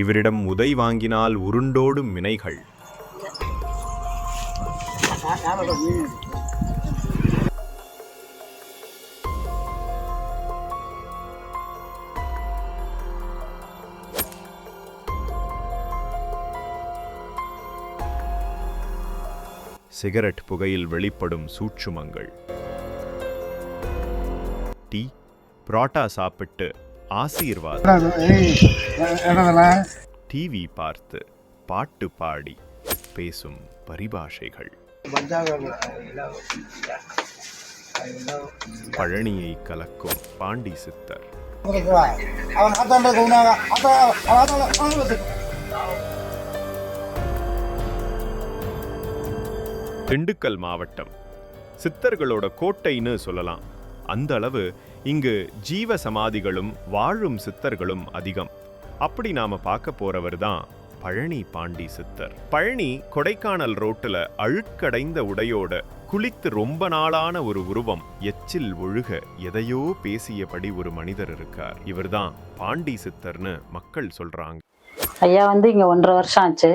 இவரிடம் உதை வாங்கினால் உருண்டோடும் வினைகள். சிகரெட் புகையில் வெளிப்படும் சூட்சுமங்கள். டீ புரோட்டா சாப்பிட்டு ஆசீர்வாதம் டிவி பார்த்து பாட்டு பாடி பேசும் பரிபாஷைகள். பழனியை கலக்கும் பாண்டி சித்தர். திண்டுக்கல் மாவட்டம். சித்தர்களோட கோட்டைன்னு சொல்லலாம். அந்த அளவு இங்கு ஜீவ சமாதிகளும் வாழும் சித்தர்களும் அதிகம். அப்படி நாம பார்க்க போறவர் தான் பழனி பாண்டி சித்தர். பழனி கொடைக்கானல் ரோட்டுல அழுக்கடைந்த உடையோட குளித்து ரொம்ப நாளான ஒரு உருவம் எச்சில் ஒழுக எதையோ பேசியபடி ஒரு மனிதர் இருக்கார். இவர்தான் பாண்டி சித்தர்னு மக்கள் சொல்றாங்க. ஐயா வந்து இங்க ஒன்றரை வருஷம் ஆச்சு.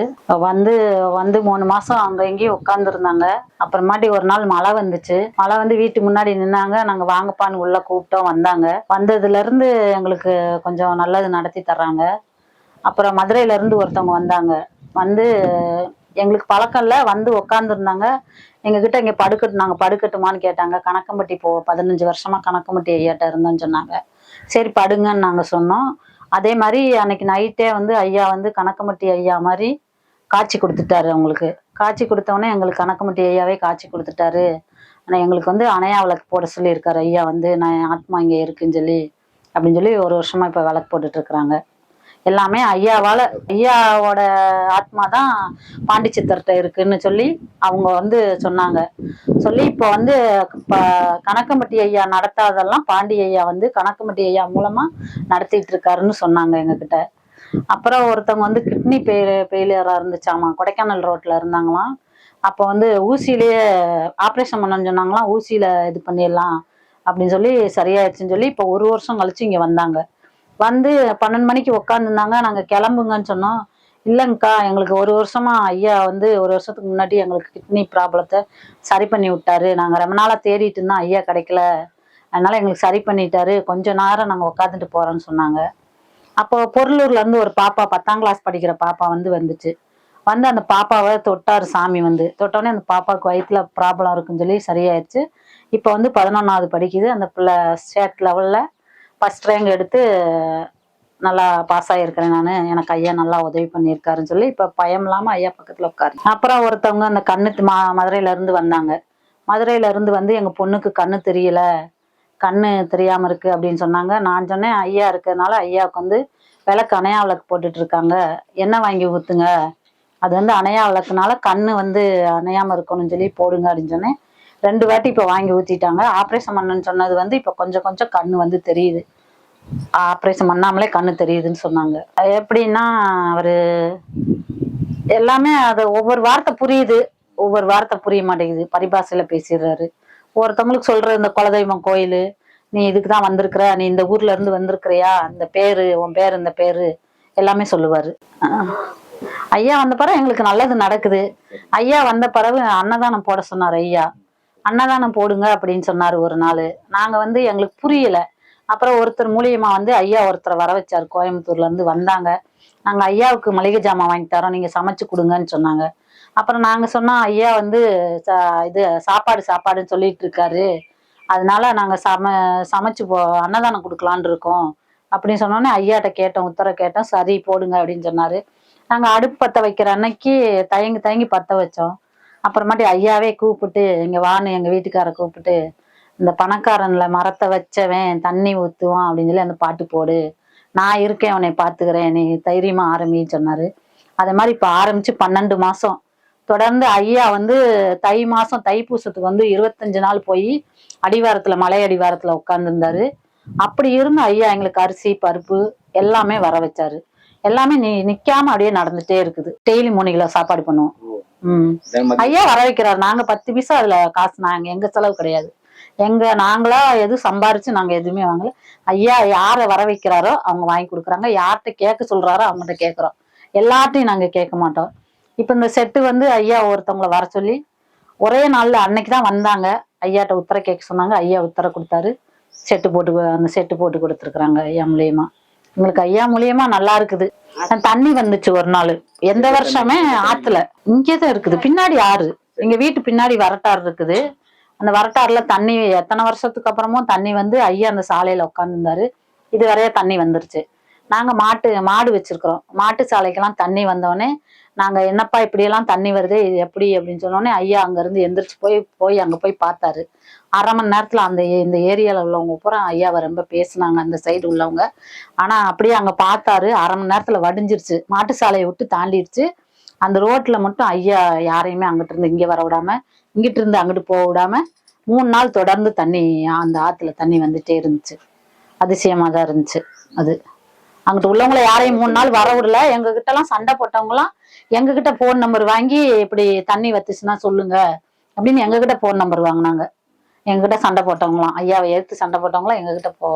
வந்து வந்து மூணு மாசம் அங்க எங்கேயும் உட்காந்துருந்தாங்க அப்புறமாட்டி ஒரு நாள் மழை வந்துச்சு. மழை வந்து வீட்டு முன்னாடி நின்னாங்க. நாங்க வாங்கப்பான்னு உள்ள கூப்பிட்டோம் வந்தாங்க. வந்ததுல இருந்து எங்களுக்கு கொஞ்சம் நல்லது நடத்தி தர்றாங்க. அப்புறம் மதுரையில இருந்து ஒருத்தவங்க வந்தாங்க. வந்து எங்களுக்கு பழக்கம் இல்லை. வந்து உட்காந்துருந்தாங்க எங்ககிட்ட இங்கே படுக்கட்டு நாங்கள் படுக்கட்டுமான்னு கேட்டாங்க. கணக்கம்பட்டி போ பதினஞ்சு வருஷமா கணக்கம்பட்டி ஐயாட்ட இருந்தோம்னு சொன்னாங்க. சரி படுங்கன்னு நாங்கள் சொன்னோம். அதே மாதிரி அன்னைக்கு நைட்டே வந்து ஐயா வந்து கணக்கம்பட்டி ஐயா மாதிரி காட்சி கொடுத்துட்டாரு அவங்களுக்கு. காட்சி கொடுத்தவொடனே எங்களுக்கு கணக்கமட்டி ஐயாவே காட்சி கொடுத்துட்டாரு. ஆனால் எங்களுக்கு வந்து அணையா விளக்கு போட சொல்லியிருக்காரு. ஐயா வந்து நான் ஆத்மா இங்கே இருக்குன்னு சொல்லி அப்படின்னு சொல்லி ஒரு வருஷமா இப்போ விளக்கு போட்டுட்ருக்குறாங்க எல்லாமே ஐயாவால ஐயாவோட ஆத்மா தான் பாண்டிச்சித்தர்கிட்ட இருக்குன்னு சொல்லி அவங்க வந்து சொன்னாங்க. சொல்லி இப்போ வந்து இப்போ கணக்கம்பட்டி ஐயா நடத்தாதெல்லாம் பாண்டி ஐயா வந்து கணக்கம்பட்டி ஐயா மூலமா நடத்திட்டு இருக்காருன்னு சொன்னாங்க எங்ககிட்ட. அப்புறம் ஒருத்தவங்க வந்து கிட்னி பெயில் ஃபெயிலியராக இருந்துச்சாமா கொடைக்கானல் ரோட்ல இருந்தாங்களாம். அப்போ வந்து ஊசியிலேயே ஆப்ரேஷன் பண்ணணும்னு சொன்னாங்களாம் ஊசியில இது பண்ணிடலாம் அப்படின்னு சொல்லி சரியாயிடுச்சுன்னு சொல்லி இப்போ ஒரு வருஷம் கழிச்சு இங்கே வந்தாங்க. வந்து பன்னெண்டு மணிக்கு உட்காந்துருந்தாங்க நாங்கள் கிளம்புங்கன்னு சொன்னோம். இல்லைங்கக்கா எங்களுக்கு ஒரு வருஷமா ஐயா வந்து ஒரு வருஷத்துக்கு முன்னாடி எங்களுக்கு கிட்னி ப்ராப்ளத்தை சரி பண்ணி விட்டாரு. நாங்கள் ரொம்ப நாளாக தேடிட்டு இருந்தோம். ஐயா கிடைக்கல. அதனால எங்களுக்கு சரி பண்ணிட்டாரு. கொஞ்ச நேரம் நாங்கள் உட்காந்துட்டு போறோம்னு சொன்னாங்க. அப்போ பொருளூர்லேருந்து ஒரு பாப்பா பத்தாம் கிளாஸ் படிக்கிற பாப்பா வந்து வந்துச்சு. வந்து அந்த பாப்பாவை தொட்டாரு சாமி வந்து. தொட்டோடனே அந்த பாப்பாவுக்கு வயிற்றுல ப்ராப்ளம் இருக்குன்னு சொல்லி சரியாயிடுச்சு இப்போ வந்து பதினொன்றாவது படிக்குது. அந்த பிள்ளை ஸ்டேட் லெவலில் ஃபஸ்ட் ரேங்க் எடுத்து நல்லா பாஸ் ஆகியிருக்கிறேன் நான். எனக்கு ஐயா நல்லா உதவி பண்ணியிருக்காருன்னு சொல்லி இப்போ பயம் இல்லாமல் ஐயா பக்கத்தில் உட்காரு அப்புறம் ஒருத்தவங்க அந்த கண்ணு மா மதுரையிலேருந்து வந்தாங்க. மதுரையிலேருந்து வந்து எங்கள் பொண்ணுக்கு கண்ணு தெரியல. கண்ணு தெரியாமல் இருக்குது அப்படின்னு சொன்னாங்க. நான் சொன்னேன் ஐயா இருக்கிறதுனால ஐயாவுக்கு வந்து விளக்கு அணையா விளக்கு போட்டுட்டு இருக்காங்க. எண்ணெய் வாங்கி ஊற்றுங்க அது வந்து அணையா விளக்குனால கண்ணு வந்து அணையாமல் இருக்கணும்னு சொல்லி போடுங்க அப்படின்னு சொன்னேன். ரெண்டு வாட்டி இப்போ வாங்கி ஊற்றிட்டாங்க ஆப்ரேஷன் பண்ணுன்னு சொன்னது வந்து இப்போ கொஞ்சம் கொஞ்சம் கண்ணு வந்து தெரியுது. ஆப்ரேஷன் பண்ணாமலே கண்ணு தெரியுதுன்னு சொன்னாங்க. எப்படின்னா அவரு எல்லாமே அது ஒவ்வொரு வார்த்தை புரியுது. ஒவ்வொரு வார்த்தை புரிய மாட்டேங்குது. பரிபாஷையில் பேசிடுறாரு. ஒருத்தவங்களுக்கு சொல்ற இந்த குலதெய்வம் கோயில் நீ இதுக்கு தான் வந்திருக்கிற. நீ இந்த ஊர்ல இருந்து வந்திருக்கிறியா? இந்த பேரு உன் பேர் இந்த பேரு. எல்லாமே சொல்லுவாரு. ஐயா வந்த பிறகு எங்களுக்கு நல்லது நடக்குது. ஐயா வந்த பிறகு அன்னதானம் போட சொன்னார் ஐயா. அன்னதானம் போடுங்க அப்படின்னு சொன்னார் ஒரு நாள். நாங்கள் வந்து எங்களுக்கு புரியல. அப்புறம் ஒருத்தர் மூலியமா வந்து ஐயா ஒருத்தரை வர வச்சார். கோயம்புத்தூர்லேருந்து வந்தாங்க. நாங்கள் ஐயாவுக்கு மளிகை ஜாமான் வாங்கி தரோம். நீங்கள் சமைச்சு கொடுங்கன்னு சொன்னாங்க. அப்புறம் நாங்கள் சொன்னோம் ஐயா வந்து சா- இது சாப்பாடு சாப்பாடுன்னு சொல்லிட்டு இருக்காரு. அதனால நாங்கள் சம சமைச்சு போ அன்னதானம் கொடுக்கலான்னு இருக்கோம். அப்படின்னு சொன்னோன்னே ஐயாட்ட கேட்டோம் உத்தர கேட்டோம். சரி போடுங்க அப்படின்னு சொன்னார். நாங்கள் அடுப்பு பற்ற வைக்கிற அன்னைக்கு தயங்கி தயங்கி பற்ற வச்சோம். அப்புறமாட்டி ஐயாவே கூப்பிட்டு எங்க வான்னு எங்க வீட்டுக்கார கூப்பிட்டு இந்த பணக்காரன்ல மரத்தை வச்சவன் தண்ணி ஊத்துவான் அப்படின்னு சொல்லி அந்த பாட்டு போடு. நான் இருக்கேன் உன்னை பாத்துக்கிறேன் நீ தைரியமா ஆரம்பின்னு சொன்னாரு. அதே மாதிரி இப்ப ஆரம்பிச்சு பன்னெண்டு மாசம். தொடர்ந்து ஐயா வந்து தை மாசம் தைப்பூசத்துக்கு வந்து இருபத்தஞ்சு நாள் போய் அடிவாரத்துல மலை அடிவாரத்துல உட்கார்ந்துருந்தாரு. அப்படி இருந்து ஐயா எங்களுக்கு அரிசி பருப்பு எல்லாமே வர வச்சாரு. எல்லாமே நீ நிக்காம அப்படியே நடந்துட்டே இருக்குது. டெய்லி மூணு கிலோ சாப்பாடு பண்ணுவோம். உம் ஐயா வர வைக்கிறாரு. நாங்க பத்து பைசா அதுல காசு நாங்க எங்க செலவு கிடையாது. எங்க நாங்களா எதுவும் சம்பாரிச்சு நாங்க எதுவுமே வாங்கல. ஐயா யாரை வர வைக்கிறாரோ அவங்க வாங்கி கொடுக்குறாங்க. யார்கிட்ட கேட்க சொல்றாரோ அவங்ககிட்ட கேட்குறோம். எல்லார்ட்டையும் நாங்க கேட்க மாட்டோம். இப்போ இந்த செட்டு வந்து ஐயா ஒருத்தவங்கள வர சொல்லி ஒரே நாள்ல அன்னைக்கு தான் வந்தாங்க. ஐயாட்ட உத்தர கேட்க சொன்னாங்க. ஐயா உத்தர கொடுத்தாரு. செட்டு போட்டு அந்த செட்டு போட்டு கொடுத்துருக்குறாங்க ஐயா மூலியமா. எங்களுக்கு ஐயா மூலியமா நல்லா இருக்குது. தண்ணி வந்துச்சு ஒரு நாள். எந்த வருஷமே ஆத்துல. இங்கே தான் இருக்குது. பின்னாடி ஆறு. எங்க வீட்டு பின்னாடி வரட்டாறு இருக்குது. அந்த வரட்டாறுல தண்ணி எத்தனை வருஷத்துக்கு அப்புறமும் தண்ணி வந்து ஐயா அந்த சாலையில உட்காந்துருந்தாரு இது வரைய தண்ணி வந்துருச்சு. நாங்க மாட்டு மாடு வச்சிருக்கிறோம். மாட்டு சாலைக்கெல்லாம் தண்ணி வந்தோடனே நாங்க என்னப்பா இப்படியெல்லாம் தண்ணி வருது இது எப்படி அப்படின்னு சொன்னோடனே ஐயா அங்க இருந்து எந்திரிச்சு போய் போய் அங்க போய் பார்த்தாரு. அரை மணி நேரத்துல அந்த ஏ- இந்த ஏரியால உள்ளவங்க பூரா ஐயாவை ரொம்ப பேசினாங்க அந்த சைடு உள்ளவங்க. ஆனா அப்படியே அங்க பார்த்தாரு. அரை மணி நேரத்துல வடிஞ்சிருச்சு. மாட்டு சாலையை விட்டு தாண்டிடுச்சு அந்த ரோட்ல மட்டும் ஐயா யாரையுமே அங்கிட்டு இருந்து இங்கே வர விடாம இங்கிட்டு இருந்து அங்கிட்டு போக விடாம மூணு நாள் தொடர்ந்து தண்ணி அந்த ஆத்துல தண்ணி வந்துட்டே இருந்துச்சு. அதிசயமா தான் இருந்துச்சு அது. அங்கிட்டு உள்ளவங்கள யாரையும் மூணு நாள் வர விடல. எங்க கிட்ட எல்லாம் சண்டை போட்டவங்களாம் எங்க கிட்ட போன் நம்பர் வாங்கி இப்படி தண்ணி வத்துச்சுன்னா சொல்லுங்க அப்படின்னு எங்க கிட்ட போன் நம்பர் வாங்கினாங்க. எங்க கிட்ட சண்டை போட்டவங்களாம் ஐயாவை எடுத்து சண்டை போட்டவங்களாம் எங்க கிட்ட போ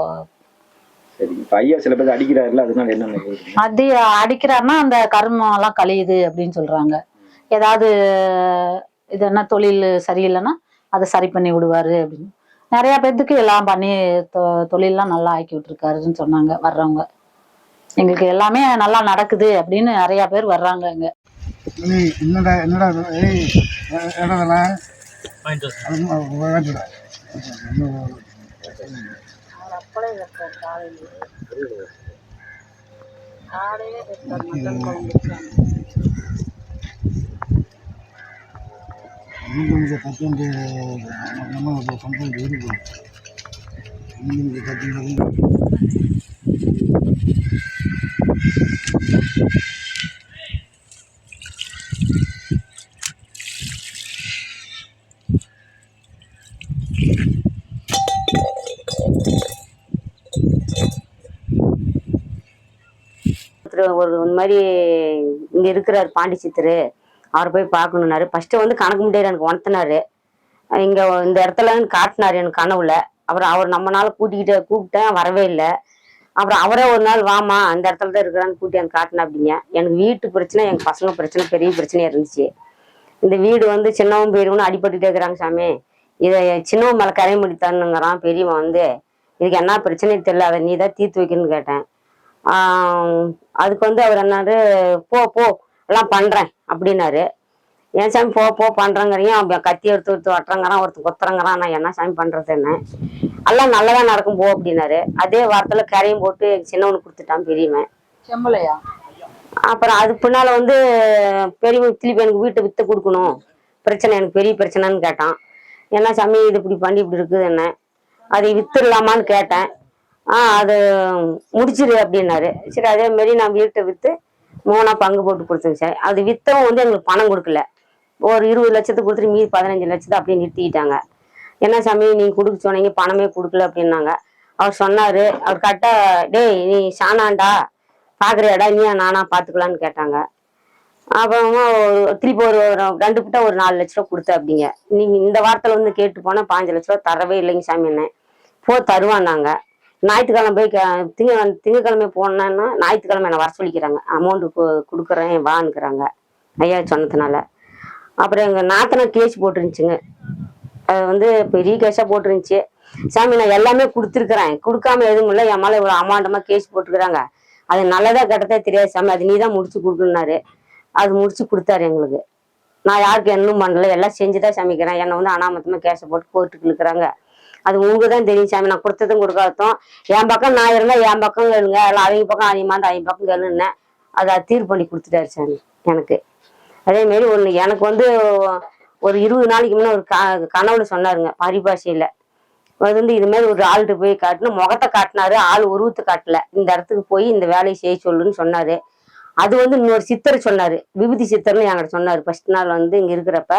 ஐயா சில பேர் அடிக்கிறாருல அதனால என்ன நினைக்கிறீங்க? அது அடிக்கிறாருன்னா அந்த கர்மம் எல்லாம் கழியுது அப்படின்னு சொல்றாங்க. ஏதாவது இது என்ன தொழில் சரியில்லைன்னா அதை சரி பண்ணி விடுவாரு அப்படின்னு. நிறைய பேர்த்துக்கு எல்லாம் பண்ணி தொ- தொழிலெல்லாம் நல்லா ஆக்கி விட்டுருக்காருன்னு சொன்னாங்க வர்றவங்க. எங்களுக்கு எல்லாமே நல்லா நடக்குது அப்படின்னு நிறைய பேர் வர்றாங்க இங்க. என்னடா என்னடா இது? ஏய் இடத்துல பத்தொன்று பத்தொன்று ஒரு இந்த மாதிரி இங்கே இருக்கிறார் பாண்டி சித்தரு அவரை போய் பார்க்கணுன்னாரு ஃபஸ்ட்டு வந்து கணக்கு முடியாது எனக்கு உணர்த்தினாரு. இங்கே இந்த இடத்துல காட்டினாரு எனக்கு கனவுல. அப்புறம் அவர் நம்மனால கூட்டிக்கிட்டு கூப்பிட்டேன் வரவே இல்லை. அப்புறம் அவரே ஒரு நாள் வாமா அந்த இடத்துல தான் இருக்கிறான்னு கூட்டி எனக்கு காட்டினா அப்படிங்க எனக்கு வீட்டு பிரச்சனை எங்கள் பசங்க பிரச்சனை பெரிய பிரச்சனையாக இருந்துச்சு. இந்த வீடு வந்து சின்னவன் பெரியவனும் அடிபட்டுட்டே இருக்கிறாங்க சாமி. இதை சின்னவன் மேலே கரை முடித்தானுங்கிறான் பெரியவன் வந்து. இதுக்கு என்ன பிரச்சனை தெரியல அதை நீ தான் தீர்த்து வைக்கணும்னு கேட்டேன். அதுக்கு வந்து அவர் என்னாரு போ போ எல்லாம் பண்ணுறேன் அப்படின்னாரு. ஏன் சாமி போ போ பண்றேங்கிறீங்க அவன் கத்தி எடுத்து எடுத்து வட்டுறங்கிறான் ஒருத்தர் கொத்துறங்கிறான் நான் என்ன சாமி பண்ணுறதுன்னு என்ன எல்லாம் நல்லதா நடக்கும் போ அப்படின்னாரு. அதே வாரத்துல கரையும் போட்டு எங்க சின்னவனுக்கு கொடுத்துட்டான் பெரியவன். செம்பலையா? அப்புறம் அது பின்னால வந்து பெரியவன் திருப்பி எனக்கு வீட்டை வித்து கொடுக்கணும். பிரச்சனை எனக்கு பெரிய பிரச்சனைன்னு கேட்டான். என்ன சாமி இது இப்படி பண்ணி இப்படி இருக்குது என்ன? அதை வித்துடலாமான்னு கேட்டேன். ஆ அது முடிச்சிரு அப்படின்னாரு. சரி அதே மாதிரி நான் வீட்டை விற்று மூணா பங்கு போட்டு கொடுத்தேங்க சார். அது வித்தவன் வந்து எங்களுக்கு பணம் கொடுக்கல. ஒரு இருபது லட்சத்துக்கு கொடுத்துட்டு மீதி பதினஞ்சு லட்சத்தை அப்படியே நிறுத்திக்கிட்டாங்க. என்ன சாமி நீ கொடுக்க சொன்னீங்க பணமே கொடுக்கல அப்படின்னாங்க. அவர் சொன்னாரு. அவர் கரெக்டா டேய் நீ சாணாண்டா பாக்குறியாடா நீ நானா பாத்துக்கலான்னு கேட்டாங்க. அப்புறமா ஒரு- திருப்பி ஒரு ரெண்டு கிட்ட ஒரு நாலு லட்ச ரூபா கொடுத்த அப்படிங்க. நீங்க இந்த வாரத்துல வந்து கேட்டு போனா பாஞ்சு லட்ச ரூபா தரவே இல்லைங்க சாமி என்ன. போ தருவான்னாங்க. ஞாயிற்றுக்கிழமை போய் திங்க திங்கக்கிழமை போனேன்னா ஞாயிற்றுக்கிழமை என்னை வர சொல்லிக்கிறாங்க. அமௌண்ட் கொடுக்குறேன் வான்னுக்குறாங்க. ஐயா சொன்னதுனால. அப்புறம் எங்கள் நாத்தனா கேஸ் போட்டுருந்துச்சுங்க. அது வந்து பெரிய கேஸாக போட்டுருந்துச்சு. சாமி நான் எல்லாமே கொடுத்துருக்குறேன். கொடுக்காம எதுவும் இல்லை. என் மேலே இவ்வளோ அமாண்டமாக கேஸ் போட்டுருக்குறாங்க அது நல்லதா கெட்டதா தெரியாது சாமி. அது நீ தான் முடிச்சு கொடுக்கணுன்னாரு அது முடிச்சு கொடுத்தாரு எங்களுக்கு. நான் யாருக்கு என்னும் பண்ணல. எல்லாம் செஞ்சுதான் சமைக்கிறேன் என்னை வந்து அனாமத்தமாக கேஸை போட்டு கோர்ட்டுக்கு இருக்கிறாங்க அது உங்களுக்கு தான் தெரியும் சாமி. நான் கொடுத்ததும் கொடுக்காததும். என் பக்கம் நான் இருந்தால் என் பக்கம் கேளுங்க. எல்லாம் அவங்க பக்கம் அதிகமாக இருந்தால் அவங்க பக்கம் கேளுன்னேன் அதை தீர்ப்பு பண்ணி கொடுத்துட்டாரு சாமி எனக்கு. அதே ஒன்று எனக்கு வந்து ஒரு இருபது நாளைக்கு முன்னே ஒரு க கனவுல சொன்னாருங்க பரிபாஷையில. அது வந்து இது மாதிரி ஒரு ஆள்கிட்ட போய் காட்டினு முகத்தை காட்டினாரு ஆள் உருவத்தை காட்டல. இந்த இடத்துக்கு போய் இந்த வேலையை செய்ய சொல்லுன்னு சொன்னாரு. அது வந்து இன்னொரு சித்தர் சொன்னாரு விபூதி சித்தர்னு என்கிட்ட சொன்னாரு. ஃபர்ஸ்ட் நாள் வந்து இங்க இருக்கிறப்ப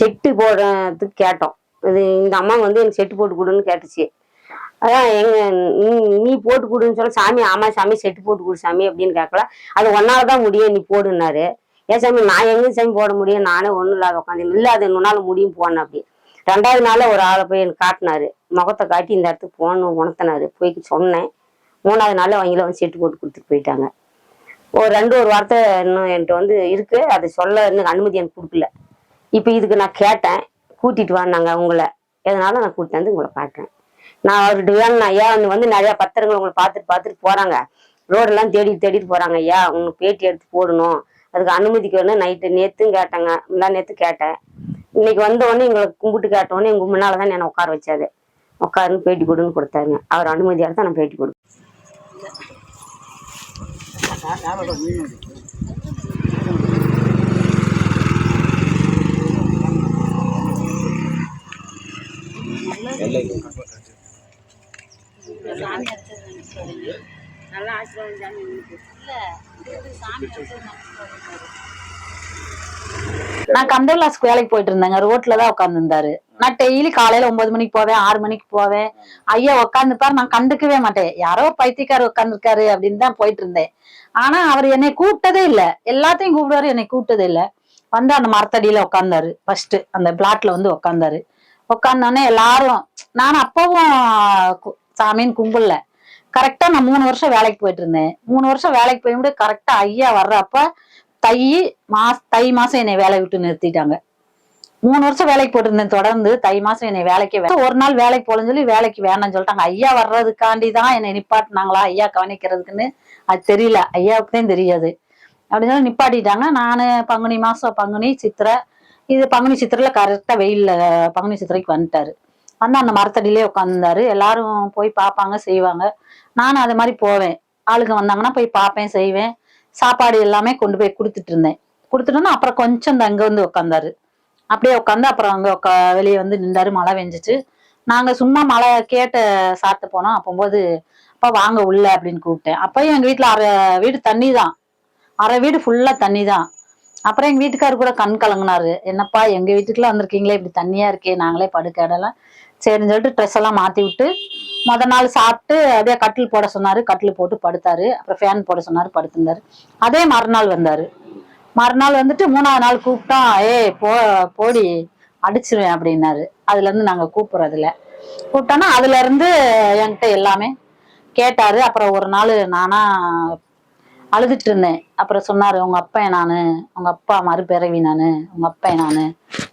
செட்டு போடுறதுக்கு கேட்டோம். இது இந்த அம்மா வந்து எனக்கு செட்டு போட்டு கொடுன்னு கேட்டுச்சு. அதான் எங்க நீ- நீ போட்டு கொடுன்னு சொல்ல சாமி ஆமா சாமி செட்டு போட்டு கொடு சாமி அப்படின்னு கேட்கல. அது ஒன்னால தான் முடியும் நீ போடுனாரு ஏன் சாமி நான் எங்கேயும் சாமி போட முடியும். நானே ஒன்றும் இல்லாத உட்காந்து இல்லை அது நாள் முடியும் போனேன் அப்படி. ரெண்டாவது நாள் ஒரு ஆளை போய் எனக்கு காட்டினாரு. முகத்தை காட்டி இந்த இடத்துக்கு போகணும் உணர்த்தினாரு. போய் சொன்னேன். மூணாவது நாள் அவங்கள வந்து செட்டு போட்டு கொடுத்துட்டு போயிட்டாங்க. ஒரு ரெண்டு ஒரு வார்த்தை இன்னும் என்கிட்ட வந்து இருக்கு. அதை சொல்ல இன்னும் அனுமதி எனக்கு கொடுக்கல. இப்போ இதுக்கு நான் கேட்டேன். கூட்டிட்டு வான்னாங்க உங்களை எதனால நான் கூட்டிட்டு வந்து உங்களை காட்டுறேன்? நான் அவர்கிட்ட வேணும் ஐயா வந்து வந்து நிறையா பத்திரங்கள் உங்களை பார்த்துட்டு பார்த்துட்டு போகிறாங்க ரோடெல்லாம் தேடி தேடிட்டு போகிறாங்க ஐயா. உங்களுக்கு பேட்டி எடுத்து போடணும். அதுக்கு அனுமதிக்கு வேணும். நைட்டு நேத்தும் கேட்டேங்க. முந்தா நேத்து கேட்டேன். இன்னைக்கு வந்த உடனே எங்களை கும்பிட்டு கேட்டவொடனே உடனே முன்னால் முன்னால தான் என்னை உட்கார வச்சாரு. உட்காருன்னு பேட்டி கொடுன்னு கொடுத்தாருங்க அவர் அனுமதியாக தான் நான் பேட்டி கொடுத்தேன் நான் கம்ப்யூட்டர் கிளாஸ்க்கு வேலைக்கு போயிட்டு இருந்தேங்க. ரோட்ல தான் உட்காந்துருந்தாரு நான் டெய்லி காலையில ஒன்பது மணிக்கு போவேன் ஆறு மணிக்கு போவேன். ஐயா உட்காந்துப்பாரு நான் கண்டுக்கவே மாட்டேன். யாரோ பைத்தியக்காரர் உட்காந்துருக்காரு அப்படின்னு தான் போயிட்டு இருந்தேன். ஆனா அவர் என்னை கூப்பிட்டதே இல்ல. எல்லாத்தையும் கூப்பிடுவாரு என்னை கூப்பிட்டதே இல்ல. வந்து அந்த மரத்தடியில உட்காந்தாரு ஃபர்ஸ்ட் அந்த பிளாட்ல வந்து உட்காந்தாரு உட்காந்தோடனே எல்லாரும் நான் அப்பவும் கு- சாமின்னு கும்பிடல. கரெக்டா நான் மூணு வருஷம் வேலைக்கு போயிட்டு இருந்தேன் மூணு வருஷம் வேலைக்கு போய் கரெக்டா ஐயா வர்றப்ப தை மாச தை மாசம் என்னை வேலையை விட்டு நிறுத்திட்டாங்க. மூணு வருஷம் வேலைக்கு போட்டிருந்தேன் தொடர்ந்து தை மாசம் என்னை வேலைக்கு ஒரு நாள் வேலைக்கு போகலன்னு சொல்லி வேலைக்கு வேணாம்னு சொல்லிட்டாங்க. ஐயா வர்றதுக்காண்டி தான் என்னை நிப்பாட்டினாங்களா? ஐயா கவனிக்கிறதுக்குன்னு அது தெரியல. ஐயாவுக்கு தான் தெரியாது. அப்படின்னு சொல்லி நிப்பாட்டிட்டாங்க. நான் பங்குனி மாசம் பங்குனி சித்திரை இது பங்குனி சித்திரையில கரெக்டா வெயில்ல பங்குனி சித்திரைக்கு வந்துட்டாரு. வந்து அந்த மரத்தடியிலே உட்காந்துருந்தாரு எல்லாரும் போய் பார்ப்பாங்க செய்வாங்க. நானும் அது மாதிரி போவேன். ஆளுங்க வந்தாங்கன்னா போய் பார்ப்பேன் செய்வேன். சாப்பாடு எல்லாமே கொண்டு போய் கொடுத்துட்டு இருந்தேன் கொடுத்துட்டோன்னா அப்புறம் கொஞ்சம் இந்த அங்கே வந்து உட்காந்தாரு அப்படியே உட்காந்து அப்புறம் அங்கே உக்கா வெளியே வந்து நின்றாரு. மழை பெஞ்சிச்சு. நாங்கள் சும்மா மழை கேட்ட சாத்து போனோம். அப்போம்போது அப்பா வாங்க உள்ள அப்படின்னு கூப்பிட்டேன். அப்பயும் எங்கள் வீட்டில் அரை வீடு தண்ணி தான் அரை வீடு ஃபுல்லாக தண்ணி தான் அப்புறம் எங்கள் வீட்டுக்காரர் கூட கண் கலங்கினாரு. என்னப்பா எங்கள் வீட்டுக்குலாம் வந்திருக்கீங்களே? இப்படி தண்ணியாக இருக்கே. நாங்களே படுக்க இடலாம். சரின்னு சொல்லிட்டு ட்ரெஸ் எல்லாம் மாத்தி விட்டு முத நாள் சாப்பிட்டு அப்படியே கட்டில் போட சொன்னாரு. கட்டில் போட்டு படுத்தாரு. அப்புறம் ஃபேன் போட சொன்னாரு படுத்திருந்தாரு. அதே மறுநாள் வந்தாரு. மறுநாள் வந்துட்டு மூணாவது நாள் கூப்பிட்டான் ஏய் போ போடி அடிச்சிருவேன் அப்படின்னாரு. அதுல இருந்து நாங்க கூப்பிட்டோன்னா அதுல இருந்து என்கிட்ட எல்லாமே கேட்டாரு. அப்புறம் ஒரு நாள் நானா அழுதுட்டு இருந்தேன். அப்புறம் சொன்னாரு உங்க அப்பா நானு உங்க அப்பா மறுபிறவி நானு உங்க அப்பா நானு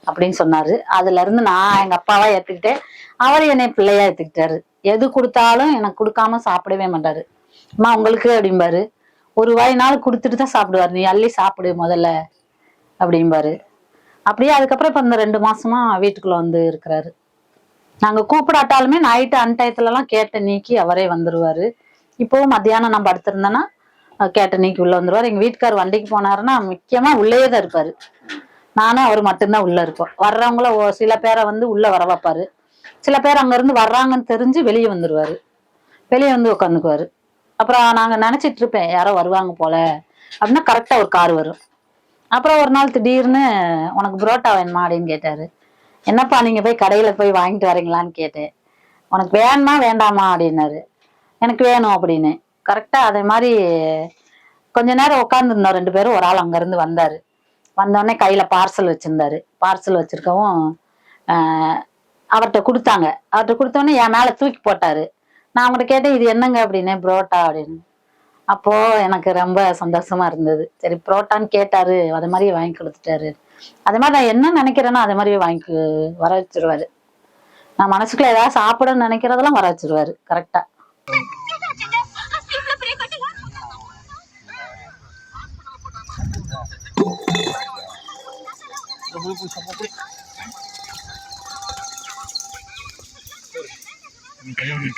அப்படின்னு சொன்னாரு. அதுல இருந்து நான் எங்க அப்பாவா ஏத்துக்கிட்டேன். அவர் என்னை பிள்ளையா ஏத்துக்கிட்டாரு. எது கொடுத்தாலும் எனக்கு கொடுக்காம சாப்பிடவே மாட்டாரு. அம்மா உங்களுக்கு அப்படிம்பாரு. ஒரு வாய்னாலும் கொடுத்துட்டு தான் சாப்பிடுவாரு. நீ அள்ளி சாப்பிடு முதல்ல அப்படிம்பாரு. அப்படியே அதுக்கப்புறம் இப்ப இந்த ரெண்டு மாசமா வீட்டுக்குள்ள வந்து இருக்கிறாரு. நாங்க கூப்பிடாட்டாலுமே நைட்டு அன்டயத்துல எல்லாம் கேட்ட நீக்கி அவரே வந்துருவாரு. இப்போவும் மத்தியானம் நான் படுத்திருந்தேன்னா கேட்ட நீக்கி உள்ள வந்துருவாரு. எங்க வீட்டுக்கார் வண்டிக்கு போனாருன்னா முக்கியமா உள்ளேயே தான் இருப்பாரு. நானும் அவர் மட்டும்தான் உள்ள இருப்போம் வர்றவங்கள சில பேரை வந்து உள்ள வர வைப்பாரு. சில பேர் அங்க இருந்து வர்றாங்கன்னு தெரிஞ்சு வெளியே வந்துருவாரு. வெளியே வந்து உட்காந்துக்குவாரு அப்புறம் நாங்க நினைச்சிட்டு இருப்பேன் யாரோ வருவாங்க போல. அப்படின்னா கரெக்டா ஒரு கார் வரும். அப்புறம் ஒரு நாள் திடீர்னு உனக்கு புரோட்டா வேணுமா? அப்படின்னு கேட்டாரு. என்னப்பா நீங்க போய் கடையில போய் வாங்கிட்டு வரீங்களான்னு கேட்டேன். உனக்கு வேணுமா வேண்டாமா? அப்படின்னாரு. எனக்கு வேணும் அப்படின்னு. கரெக்டா அதே மாதிரி கொஞ்ச நேரம் உட்காந்துருந்தோம் ரெண்டு பேரும் ஒரு ஆள் அங்க இருந்து வந்தாரு. வந்தோடனே கையில் பார்சல் வச்சுருந்தாரு. பார்சல் வச்சுருக்கவும் அவர்கிட்ட கொடுத்தாங்க. அவர்கிட்ட கொடுத்தோடனே என் மேலே தூக்கி போட்டார். நான் அவங்கள்ட்ட கேட்டேன் இது என்னங்க அப்படின்னு? புரோட்டா அப்படின்னு. அப்போது எனக்கு ரொம்ப சந்தோஷமாக இருந்தது. சரி புரோட்டான்னு கேட்டார். அது மாதிரியே வாங்கி கொடுத்துட்டாரு. அது மாதிரி நான் என்ன நினைக்கிறேனோ அது மாதிரியே வாங்கி வர வச்சிருவாரு. நான் மனசுக்குள்ள ஏதாவது சாப்பிடணும்னு நினைக்கிறதெல்லாம் வர வச்சிருவாரு. கரெக்டா கையோடு